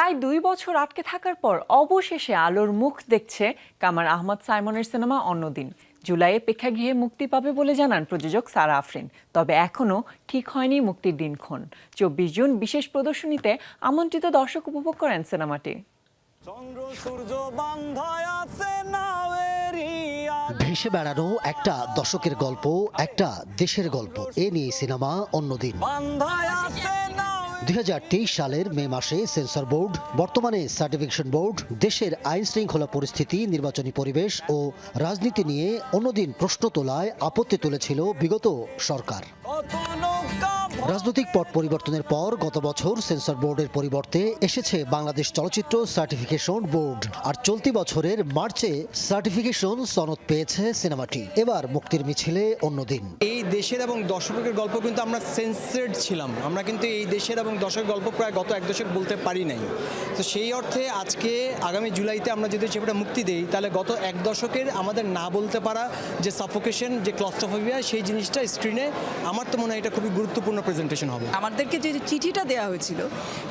প্রায় দুই বছর আটকে থাকার পর অবশেষে আলোর মুখ দেখছে কামার আহমদ সাইমনের সিনেমা অন্যদিন। জুলাইয়ে প্রেক্ষাগৃহে মুক্তি পাবে বলে জানান প্রযোজক সারা আফরিন। তবে এখনও ঠিক হয়নি মুক্তির দিনক্ষণ। চব্বিশ জুন বিশেষ প্রদর্শনীতে আমন্ত্রিত দর্শক উপভোগ করেন সিনেমাটি। চন্দ্র সূর্য আছে ভেসে বেড়ানো একটা দশকের গল্প একটা দেশের গল্প। এ নিয়ে সিনেমা অন্যদিন। বান্ধায় আছে নাওয়ের দুই হাজার তেইশ সালের মে মাসে সেন্সর বোর্ড, বর্তমানে সার্টিফিকেশন বোর্ড, দেশের আইন শৃঙ্খলা পরিস্থিতি, নির্বাচনী পরিবেশ ও রাজনীতি নিয়ে অন্যদিন প্রশ্ন তোলায় আপত্তি তুলেছিল বিগত সরকার। রাজনৈতিক পট পরিবর্তনের পর গত বছর সেন্সর বোর্ডের পরিবর্তে এসেছে বাংলাদেশ চলচ্চিত্র সার্টিফিকেশন বোর্ড। আর চলতি বছরের মার্চে সার্টিফিকেশন সনদ পেয়েছে সিনেমাটি। এবার মুক্তির মিছিলে অন্যদিন এই দেশের এবং দশকের গল্প কিন্তু আমরা সেন্সেড ছিলাম। আমরা কিন্তু এই দেশের এবং দশকের গল্প প্রায় গত এক দশক বলতে পারি নাই। তো সেই অর্থে আজকে আগামী জুলাইতে আমরা যদি সেটা মুক্তি দেই, তাহলে গত এক দশকের আমাদের না বলতে পারা যে সাফোকেশন যে ক্লস্টোফোবিয়া সেই জিনিসটা স্ক্রিনে আমার তো মনে হয় এটা খুবই গুরুত্বপূর্ণ প্রেজেন্টেশন হবে। আমাদেরকে যে চিঠিটা দেওয়া হয়েছিল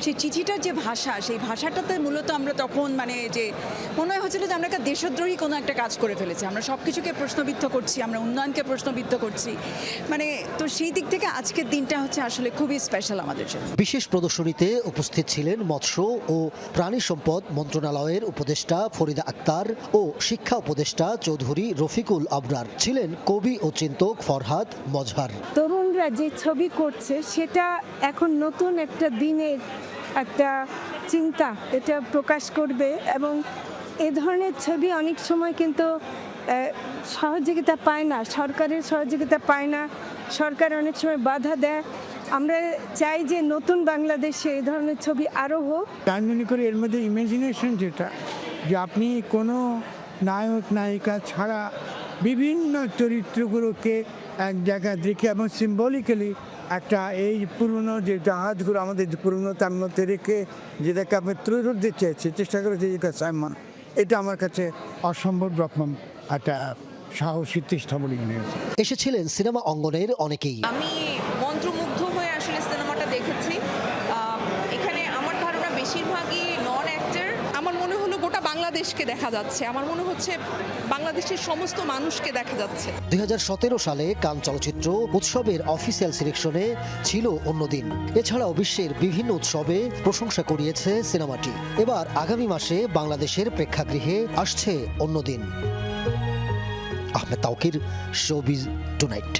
সেই চিঠিটার যে ভাষা সেই ভাষাটাতে মূলত আমরা তখন মানে যে মনে হয়েছিল যে আমরা একটা দেশদ্রোহী কোনো একটা কাজ করে ফেলেছি। আমরা সব কিছুকে প্রশ্নবিদ্ধ করছি আমরা উন্নয়নকে প্রশ্নবিদ্ধ করছি। মানে তো সেই দিক থেকে আজকের দিনটা হচ্ছে আসলে খুবই স্পেশাল আমাদের জন্য। বিশেষ প্রদর্শনীতে উপস্থিত ছিলেন মৎস্য ও প্রাণী সম্পদ মন্ত্রণালয়ের উপদেষ্টা ফরিদা আক্তার ও শিক্ষা উপদেষ্টা চৌধুরী রফিকুল আবরার। ছিলেন কবি ও চিন্তক ফরহাদ মজহার। তরুণরা যে ছবি করছে সেটা এখন নতুন একটা দিনের একটা চিন্তা, এটা প্রকাশ করবে এবং এ ধরনের ছবি অনেক সময় কিন্তু সহযোগিতা পায় না, সরকারের সহযোগিতা পায় না, সরকার অনেক সময় বাধা দেয়। আমরা চাই যে নতুন বাংলাদেশে এই ধরনের ছবি আরও হোক। আমি মনে করি এর মধ্যে ইমাজিনেশন যেটা, যে আপনি কোনো নায়ক, নায়িকা ছাড়া বিভিন্ন চরিত্রগুলোকে এক জায়গায় দেখে এবং সিম্বলিক্যালি একটা এই পুরনো যে জাহাজগুলো আমাদের যে পুরনো তার মধ্যে রেখে যেটাকে আমি তুলে দিতে চেয়েছে চেষ্টা করেছি যে সাইমন। এটা আমার কাছে অসম্ভব রকম একটা সাহসী চেষ্টা বলে মনে হয়েছে এসেছিলেন সিনেমা অঙ্গনের অনেকেই। আমি মন্ত্রমুগ্ধ হয়ে আসলে সিনেমাটা দেখেছি আহ, এখানে আমার ধারণা বেশিরভাগই নন অ্যাক্টর আমার মনে হলো গোটা বাংলাদেশকে দেখা যাচ্ছে। আমার মনে হচ্ছে বাংলাদেশের সমস্ত মানুষকে দেখা যাচ্ছে। দুই হাজার সতেরো সালে কান চলচ্চিত্র উৎসবের অফিসিয়াল সিলেকশনে ছিল অন্যদিন এছাড়াও বিশ্বের বিভিন্ন উৎসবে প্রশংসা করিয়েছে সিনেমাটি। এবার আগামী মাসে বাংলাদেশের প্রেক্ষাগৃহে আসছে অন্যদিন আহমেদ তাওকির, শোবিজ টুনাইট।